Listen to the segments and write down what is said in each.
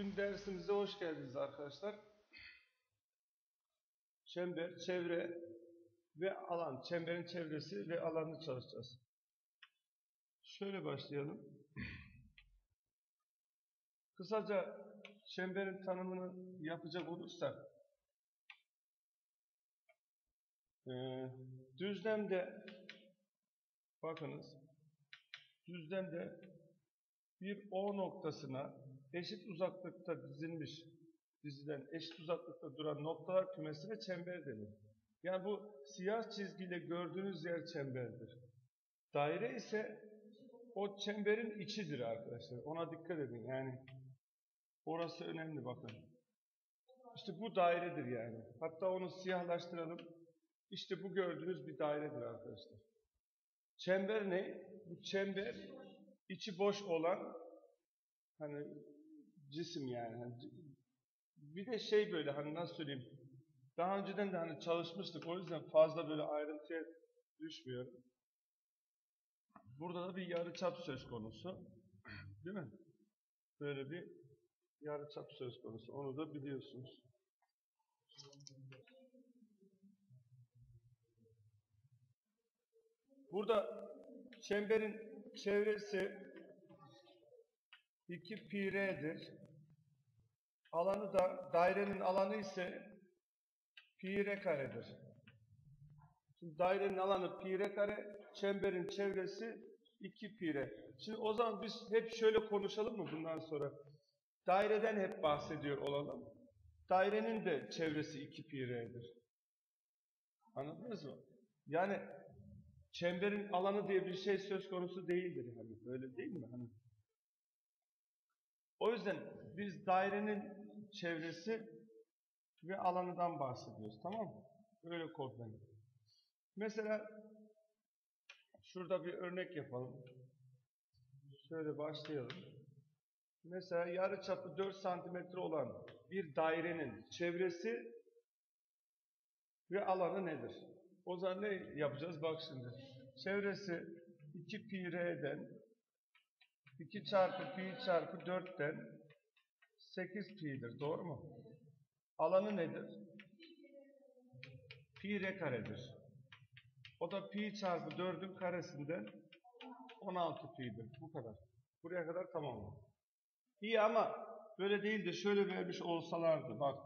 Bugün dersimize hoş geldiniz arkadaşlar. Çember, çevre ve alan. Çemberin çevresi ve alanını çalışacağız. Şöyle başlayalım. Kısaca çemberin tanımını yapacak olursak e, düzlemde bakınız düzlemde bir O noktasına eşit uzaklıkta dizilmiş, dizilen eşit uzaklıkta duran noktalar kümesine çember denir. Yani bu siyah çizgiyle gördüğünüz yer çemberdir. Daire ise o çemberin içidir arkadaşlar. Ona dikkat edin. Yani orası önemli bakın. İşte bu dairedir yani. Hatta onu siyahlaştıralım. İşte bu gördüğünüz bir dairedir arkadaşlar. Çember ne? Bu çember içi boş olan hani cisim yani. Hani bir de şey böyle hani nasıl söyleyeyim daha önceden de hani çalışmıştık o yüzden fazla böyle ayrıntıya düşmüyorum. Burada da bir yarıçap söz konusu. Değil mi? Böyle bir yarıçap söz konusu. Onu da biliyorsunuz. Burada çemberin çevresi 2 pi r'dir. Alanı da dairenin alanı ise pi r karedir. Şimdi dairenin alanı pi r kare, çemberin çevresi 2 pi r. Şimdi o zaman biz hep şöyle konuşalım mı bundan sonra? Daireden hep bahsediyor olalım. Dairenin de çevresi 2 pi r'dir. Anladınız mı? Yani çemberin alanı diye bir şey söz konusu değildir. Hani öyle değil mi? Hani o yüzden biz dairenin çevresi ve alanından bahsediyoruz. Tamam mı? Öyle kodlayın. Mesela şurada bir örnek yapalım. Şöyle başlayalım. Mesela yarı çapı 4 santimetre olan bir dairenin çevresi ve alanı nedir? O zaman ne yapacağız? Bak şimdi. Çevresi 2 pi r'den 2 çarpı pi çarpı 4'ten 8 pi'dir. Doğru mu? Alanı nedir? Pi r karedir. O da pi çarpı 4'ün karesinden 16 pi'dir. Bu kadar. Buraya kadar tamam mı? İyi ama böyle değil de şöyle vermiş olsalardı. Bak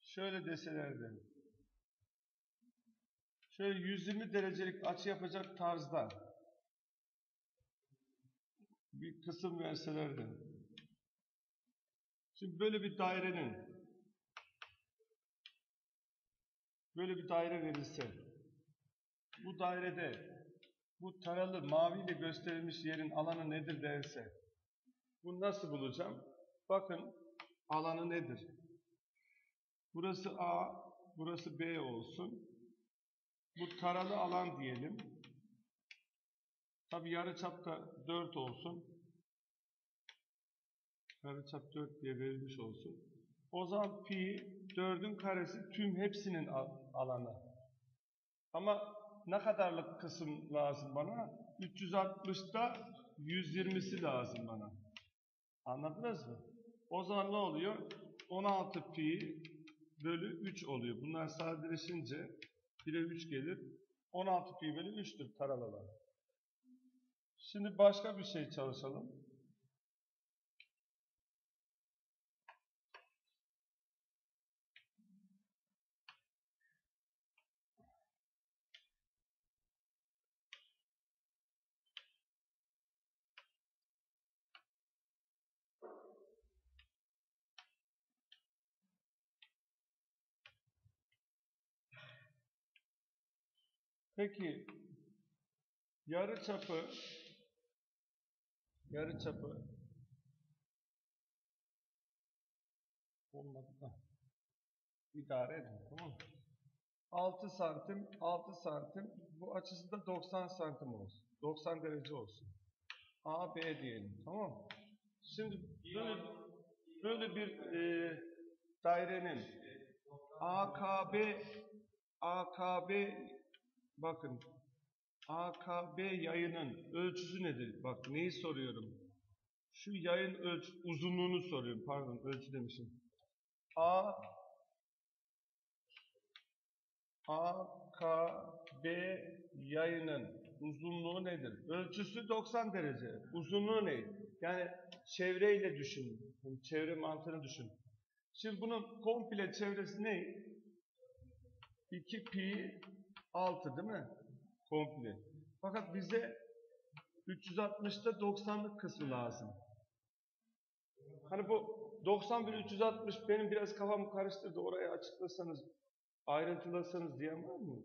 şöyle deselerdi. Şöyle 120 derecelik açı yapacak tarzda bir kısım verselerdi. Şimdi böyle bir dairenin böyle bir daire verilse bu dairede bu taralı maviyle gösterilmiş yerin alanı nedir dense bunu nasıl bulacağım? Bakın alanı nedir? Burası A, burası B olsun. Bu taralı alan diyelim. Tabi yarıçapta 4 olsun. Yarıçap 4 diye verilmiş olsun. O zaman pi 4'ün karesi tüm hepsinin alanı. Ama ne kadarlık kısım lazım bana? 360'da 120'si lazım bana. Anladınız mı? O zaman ne oluyor? 16 pi bölü 3 oluyor. Bunlar sadeleşince 1'e 3 gelir. 16 pi bölü 3'tür taralılar. Şimdi başka bir şey çalışalım. Peki yarı çapı yarı çapı. Olmadı da. İdare edin tamam mı? 6 santim 6 santim. Bu açısı da 90 santim olsun. 90 derece olsun. A B diyelim tamam? Şimdi böyle böyle bir e, dairenin AKB AKB bakın AKB yayının ölçüsü nedir? Bak neyi soruyorum? Şu yayın ölç uzunluğunu soruyorum. Pardon ölçü demişim. A A, K, B yayının uzunluğu nedir? Ölçüsü 90 derece. Uzunluğu ne? Yani çevreyle düşün. Yani çevre mantığını düşün. Şimdi bunun komple çevresi ne? 2 pi 6 değil mi? Komple. Fakat bize 360'ta 90'lık kısmı lazım. Hani bu 91 360 benim biraz kafamı karıştırdı. Orayı açıklasanız, ayrıntılasanız diyen var mı?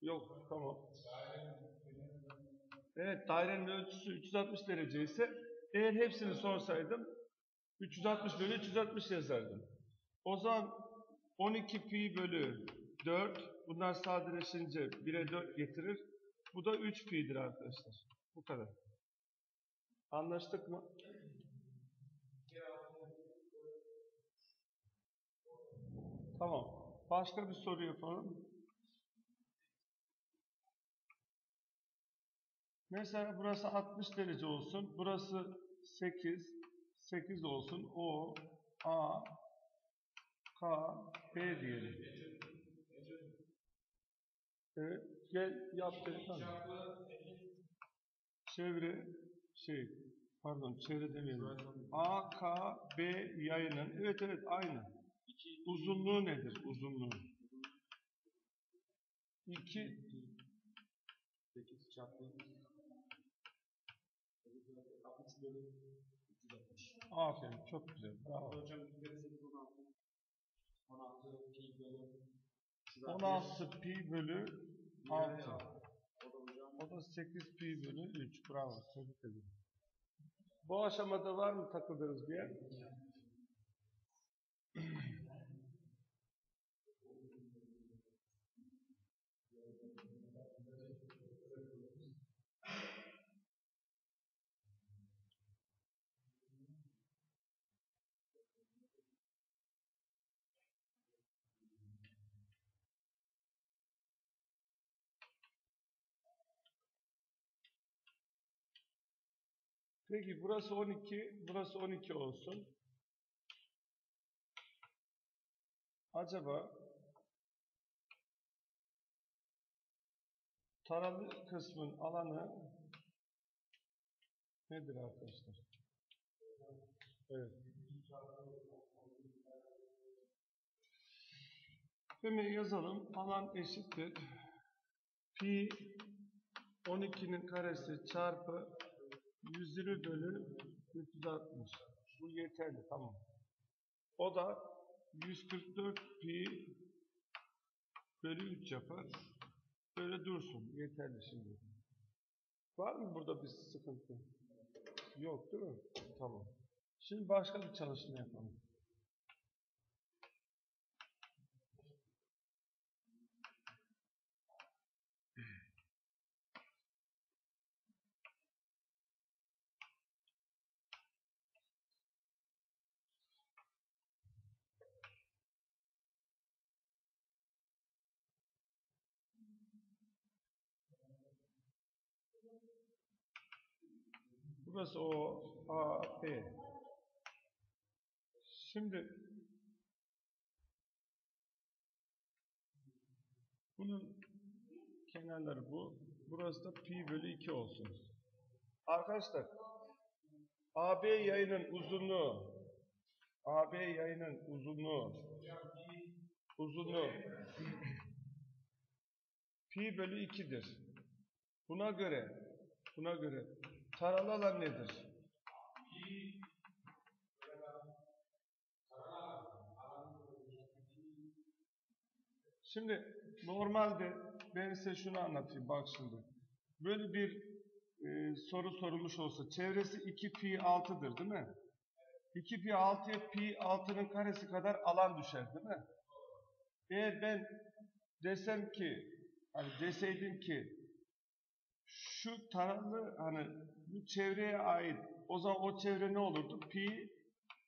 Yok, tamam. Evet, dairenin ölçüsü 360 derece ise eğer hepsini sorsaydım 360 bölü 360 yazardım. O zaman 12 pi bölü 4 bunlar sadeleşince 1'e 4 getirir. Bu da 3 pi'dir arkadaşlar. Bu kadar. Anlaştık mı? Tamam. Başka bir soru yapalım. Mesela burası 60 derece olsun. Burası 8. 8 olsun. O, A, K, B diyelim. Evet. Gel yap dedim. Çevre şey pardon çevre demeyelim. A, K, B yayının. Evet evet aynı. Uzunluğu nedir? Uzunluğu. 2 8 çarpı 60 bölü 360. Aferin çok güzel. Bravo. Hocam 8 16. 16 pi bölü 16 pi bölü 6. O da hocam O da 8 pi bölü 3. Bravo. Tebrik ederim. Bu aşamada var mı takıldığınız bir yer? Peki burası 12, burası 12 olsun. Acaba taralı kısmın alanı nedir arkadaşlar? Evet. Hemen yazalım. Alan eşittir. Pi 12'nin karesi çarpı 120 bölü 360. Bu yeterli. Tamam. O da 144 pi bölü 3 yapar. Böyle dursun. Yeterli şimdi. Var mı burada bir sıkıntı? Yok değil mi? Tamam. Şimdi başka bir çalışma yapalım. Burası O, A, B. Şimdi bunun kenarları bu. Burası da pi bölü 2 olsun. Arkadaşlar AB yayının uzunluğu AB yayının uzunluğu uzunluğu pi bölü 2'dir. Buna göre buna göre taralı alan nedir? Şimdi normalde ben size şunu anlatayım bak şimdi. Böyle bir e, soru sorulmuş olsa çevresi 2 pi 6'dır değil mi? 2 pi 6'ya pi 6'nın karesi kadar alan düşer değil mi? Eğer ben desem ki hani deseydim ki şu taralı hani bu çevreye ait o zaman o çevre ne olurdu? Pi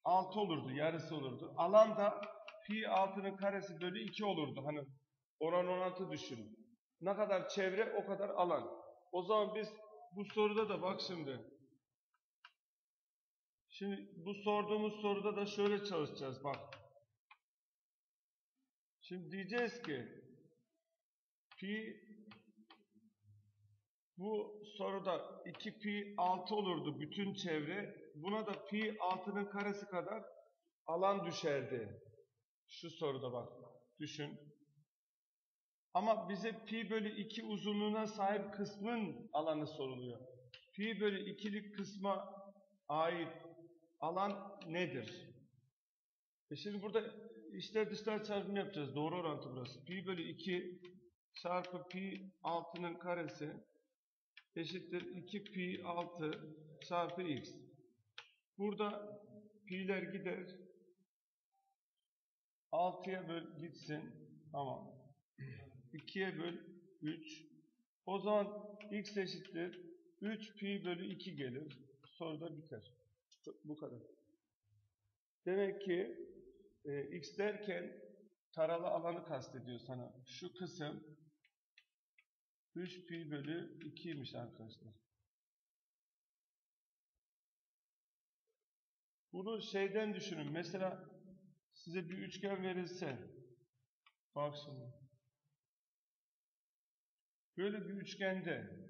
6 olurdu, yarısı olurdu. Alan da pi 6'nın karesi bölü 2 olurdu. Hani oran orantı düşünün. Ne kadar çevre o kadar alan. O zaman biz bu soruda da bak şimdi Şimdi bu sorduğumuz soruda da şöyle çalışacağız bak. Şimdi diyeceğiz ki pi bu soruda 2 pi 6 olurdu bütün çevre. Buna da pi 6'nın karesi kadar alan düşerdi. Şu soruda bak düşün. Ama bize pi bölü 2 uzunluğuna sahip kısmın alanı soruluyor. Pi bölü 2'lik kısma ait alan nedir? E şimdi burada içler dışlar çarpımı yapacağız. Doğru orantı burası. Pi bölü 2 çarpı pi 6'nın karesi eşittir 2 pi 6 çarpı x. Burada pi'ler gider. 6'ya böl gitsin. Tamam. 2'ye böl 3. O zaman x eşittir 3 pi bölü 2 gelir. Soruda biter. Bu kadar. Demek ki e, x derken taralı alanı kastediyor sana. Şu kısım 3 pi bölü 2'ymiş arkadaşlar. Bunu şeyden düşünün. Mesela size bir üçgen verilse bak şimdi. Böyle bir üçgende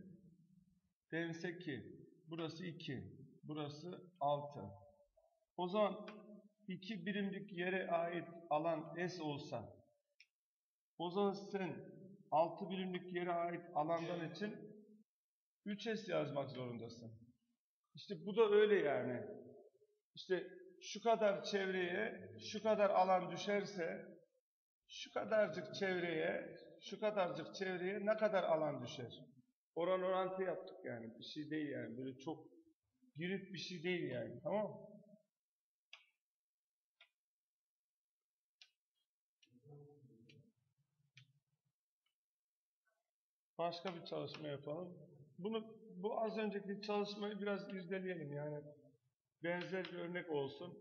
dense ki burası 2, burası 6. O zaman 2 birimlik yere ait alan S olsa o zaman sen 6 birimlik yere ait alandan için 3S yazmak zorundasın. İşte bu da öyle yani. İşte şu kadar çevreye şu kadar alan düşerse şu kadarcık çevreye şu kadarcık çevreye ne kadar alan düşer? Oran orantı yaptık yani. Bir şey değil yani. Böyle çok girip bir şey değil yani. Tamam mı? Başka bir çalışma yapalım. Bunu bu az önceki çalışmayı biraz irdeleyelim yani. Benzer bir örnek olsun.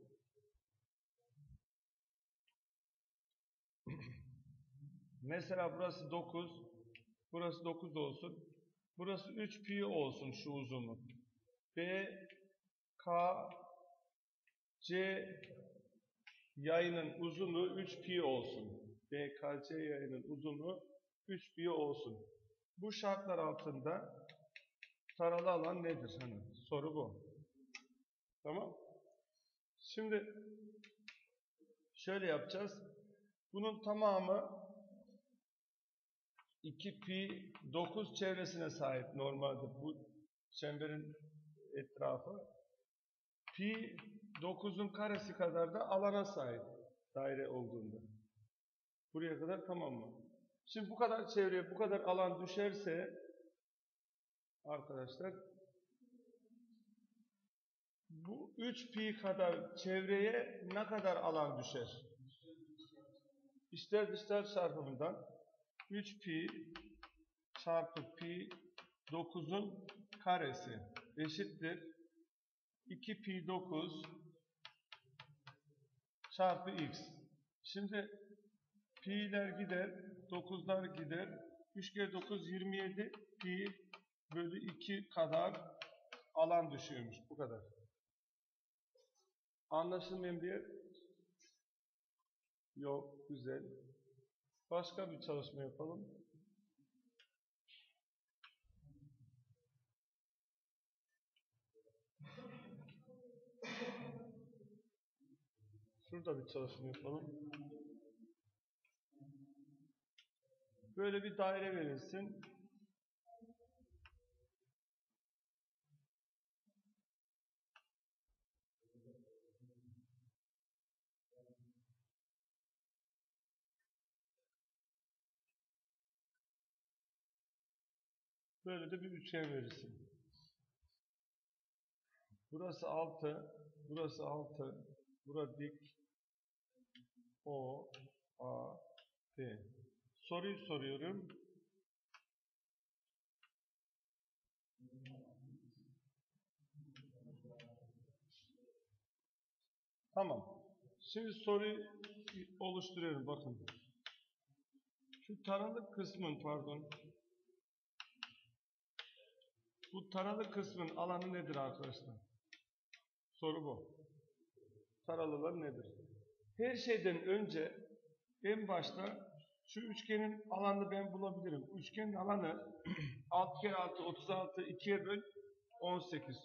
Mesela burası 9, burası 9 olsun. Burası 3 pi olsun şu uzunluk. B, K, C yayının uzunluğu 3 pi olsun. B, K, C yayının uzunluğu 3 pi olsun. Bu şartlar altında taralı alan nedir? Hani soru bu. Tamam. Şimdi şöyle yapacağız. Bunun tamamı 2 pi 9 çevresine sahip normalde bu çemberin etrafı. Pi 9'un karesi kadar da alana sahip daire olduğunda. Buraya kadar tamam mı? Şimdi bu kadar çevreye bu kadar alan düşerse arkadaşlar bu 3 pi kadar çevreye ne kadar alan düşer? İçler dışlar çarpımından 3 pi çarpı pi 9'un karesi eşittir 2 pi 9 çarpı x. Şimdi pi'ler gider, 9'lar gider. 3 kere 9 27 pi bölü 2 kadar alan düşüyormuş. Bu kadar. Anlaşılmayan bir yer yok. Güzel. Başka bir çalışma yapalım. Şurada bir çalışma yapalım. Böyle bir daire verilsin. Böyle de bir üçgen verirsin. Burası 6, burası 6, bura dik, O, A, B. Soruyu soruyorum. Tamam. Şimdi soruyu oluşturuyorum. Bakın. Şu taralı kısmın pardon. Bu taralı kısmın alanı nedir arkadaşlar? Soru bu. Taralılar nedir? Her şeyden önce en başta şu üçgenin alanını ben bulabilirim. Üçgenin alanı 6 kere 6 36 2'ye böl 18.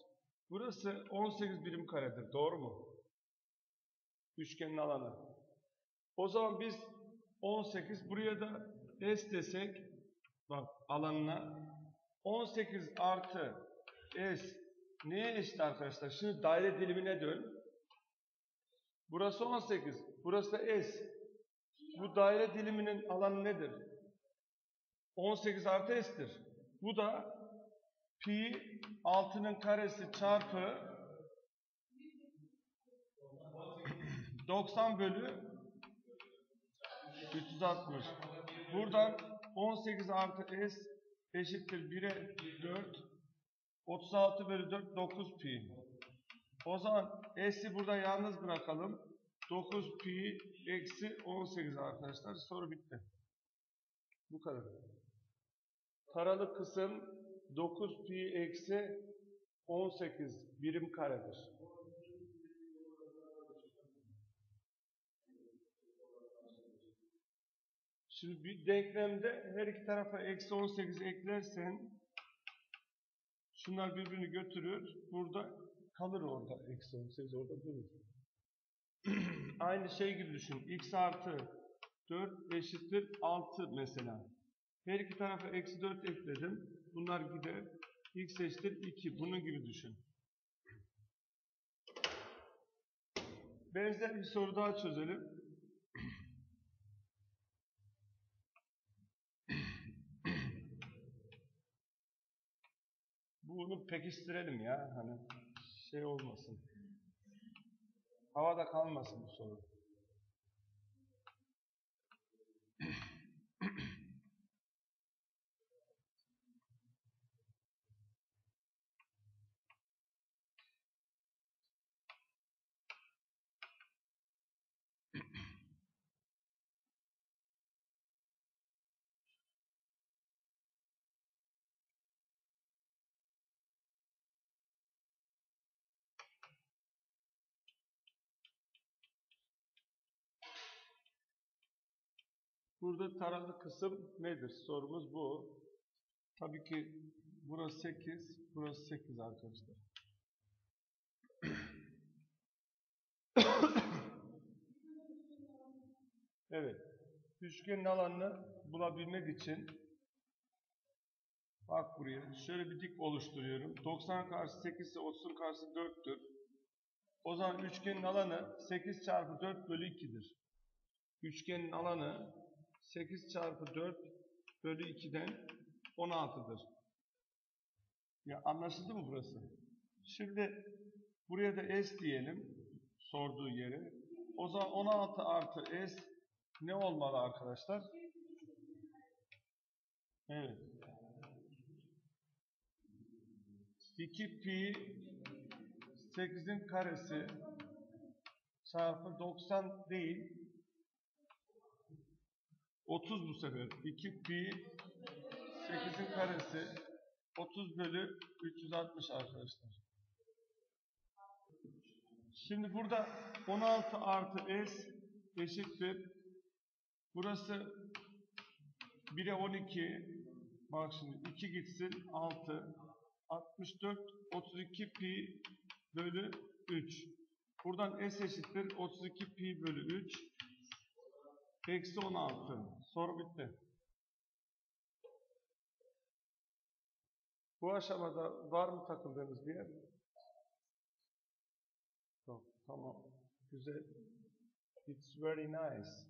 Burası 18 birim karedir. Doğru mu? Üçgenin alanı. O zaman biz 18 buraya da S desek bak alanına 18 artı S neye eşit arkadaşlar? Şimdi daire dilimine dön. Burası 18. Burası da S. Bu daire diliminin alanı nedir? 18 artı S'tir. Bu da pi 6'nın karesi çarpı 90 bölü 360. Buradan 18 artı S eşittir 1'e 4. 36 bölü 4 9 pi. O zaman S'i burada yalnız bırakalım. 9 pi eksi 18 arkadaşlar. Soru bitti. Bu kadar. Taralı kısım 9 pi eksi 18 birim karedir. Şimdi bir denklemde her iki tarafa eksi 18 eklersen şunlar birbirini götürür. Burada kalır orada eksi 18 orada durur. Aynı şey gibi düşün. x artı 4 eşittir 6 mesela. Her iki tarafa eksi 4 ekledim. Bunlar gider. x eşittir 2. Bunun gibi düşün. Benzer bir soru daha çözelim. Bunu pekiştirelim ya. Hani şey olmasın. Havada kalmasın bu soru. Burada taralı kısım nedir? Sorumuz bu. Tabii ki burası 8, burası 8 arkadaşlar. evet. Üçgenin alanını bulabilmek için bak buraya şöyle bir dik oluşturuyorum. 90 karşı 8 ise 30'un karşısı 4'tür. O zaman üçgenin alanı 8 çarpı 4 bölü 2'dir. Üçgenin alanı 8 çarpı 4 bölü 2'den 16'dır. Ya anlaşıldı mı burası? Şimdi buraya da S diyelim. Sorduğu yere. O zaman 16 artı S ne olmalı arkadaşlar? Evet. 2 pi 8'in karesi çarpı 90 değil 30 bu sefer. 2 pi 8'in karesi 30 bölü 360 arkadaşlar. Şimdi burada 16 artı s eşittir. Burası 1'e 12. Bak şimdi 2 gitsin 6. 64 32 pi bölü 3. Buradan s eşittir 32 pi bölü 3. Eksi 16. Soru bitti. Bu aşamada var mı takıldığınız bir yer? Yok, tamam. Güzel. It's very nice.